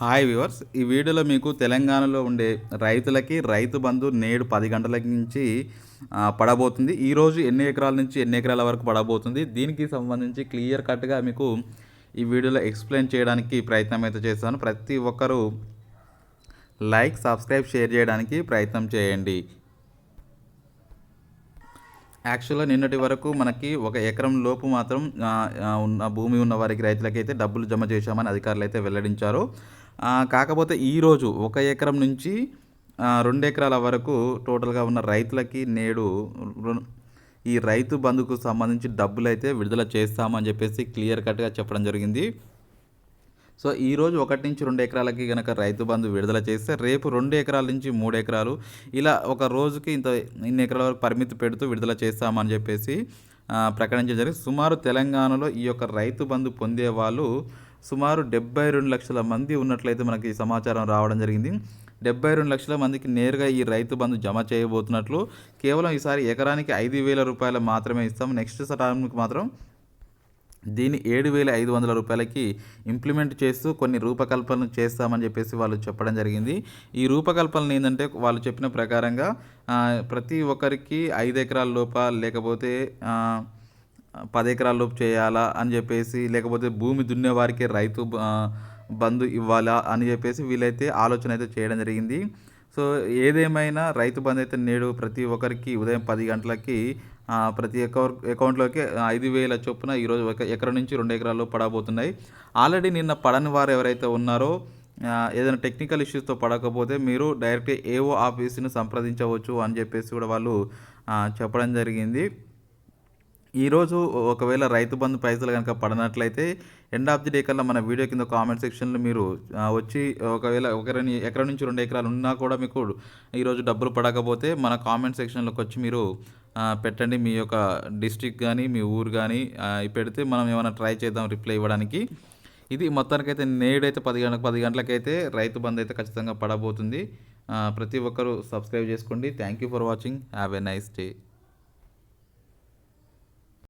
Hi viewers ఈ వీడియోలో మీకు తెలంగాణలో ఉండే రైతులకి రైతు బంధు నేడు పది గంటల నుంచి పడబోతుంది. ఈరోజు ఎన్ని ఎకరాల నుంచి ఎన్ని ఎకరాల వరకు పడబోతుంది? దీనికి సంబంధించి క్లియర్ కట్గా మీకు ఈ వీడియోలో ఎక్స్ప్లెయిన్ చేయడానికి ప్రయత్నం అయితే చేస్తాను. ప్రతి ఒక్కరూ లైక్ సబ్స్క్రైబ్ షేర్ చేయడానికి ప్రయత్నం చేయండి. యాక్చువల్గా నిన్నటి వరకు మనకి ఒక ఎకరం లోపు మాత్రం ఉన్న భూమి ఉన్న వారికి రైతులకైతే డబ్బులు జమ చేశామని అధికారులు అయితే వెల్లడించారు. కాకపోతే ఈరోజు ఒక ఎకరం నుంచి రెండు ఎకరాల వరకు టోటల్గా ఉన్న రైతులకి నేడు ఈ రైతు బంధుకు సంబంధించి డబ్బులు అయితే విడుదల చేస్తామని చెప్పేసి క్లియర్ కట్గా చెప్పడం జరిగింది. సో ఈ రోజు ఒకటి నుంచి రెండు ఎకరాలకి కనుక రైతు బంధు విడుదల చేస్తే రేపు రెండు ఎకరాల నుంచి మూడు ఎకరాలు ఇలా ఒక రోజుకి ఇంత ఇన్ని ఎకరాల వరకు పరిమితి పెడుతూ విడుదల చేస్తామని చెప్పేసి ప్రకటించడం జరిగింది. సుమారు తెలంగాణలో ఈ యొక్క రైతు బంధు పొందే వాళ్ళు సుమారు డెబ్బై రెండు లక్షల మంది ఉన్నట్లయితే మనకి సమాచారం రావడం జరిగింది. డెబ్బై రెండు లక్షల మందికి నేరుగా ఈ రైతు బంధు జమ చేయబోతున్నట్లు కేవలం ఈసారి ఎకరానికి ఐదు వేల రూపాయలు మాత్రమే ఇస్తాం. నెక్స్ట్ టర్మ్కి మాత్రం దీన్ని ఏడు వేల ఐదు వందల రూపాయలకి ఇంప్లిమెంట్ చేస్తూ కొన్ని రూపకల్పనలు చేస్తామని చెప్పేసి వాళ్ళు చెప్పడం జరిగింది. ఈ రూపకల్పనలు ఏంటంటే వాళ్ళు చెప్పిన ప్రకారంగా ప్రతి ఒక్కరికి ఐదు ఎకరాల లోప లేకపోతే పది ఎకరాల లోపు చేయాలా అని చెప్పేసి లేకపోతే భూమి దున్నేవారికి రైతు బంధు ఇవ్వాలా అని చెప్పేసి వీళ్ళైతే ఆలోచన అయితే చేయడం జరిగింది. సో ఏదేమైనా రైతు బంధు అయితే నేడు ప్రతి ఒక్కరికి ఉదయం పది గంటలకి ప్రతి అకౌంట్ అకౌంట్లోకి ఐదు వేల చొప్పున ఈరోజు ఒక ఎకరం నుంచి రెండు ఎకరాలు పడబోతున్నాయి. ఆల్రెడీ నిన్న పడని వారు ఎవరైతే ఉన్నారో ఏదైనా టెక్నికల్ ఇష్యూస్తో పడకపోతే మీరు డైరెక్ట్ ఏఓ ఆఫీస్ని సంప్రదించవచ్చు అని చెప్పేసి కూడా వాళ్ళు చెప్పడం జరిగింది. ఈరోజు ఒకవేళ రైతు బంధు పైసలు కనుక పడనట్లయితే ఎండ్ ఆఫ్ ది డే కల్లా మన వీడియో కింద కామెంట్ సెక్షన్లో మీరు వచ్చి ఒకవేళ ఒకరిని ఎకరం నుంచి రెండు ఎకరాలు ఉన్నా కూడా మీకు ఈరోజు డబ్బులు పడకపోతే మన కామెంట్ సెక్షన్లోకి వచ్చి మీరు పెట్టండి. మీ యొక్క డిస్టిక్ కానీ మీ ఊరు కానీ పెడితే మనం ఏమైనా ట్రై చేద్దాం రిప్లై ఇవ్వడానికి. ఇది మొత్తానికైతే నేడైతే పది గంటలకు పది గంటలకైతే రైతు బంధు అయితే ఖచ్చితంగా పడబోతుంది. ప్రతి ఒక్కరూ సబ్స్క్రైబ్ చేసుకోండి. Thank you for watching have a nice day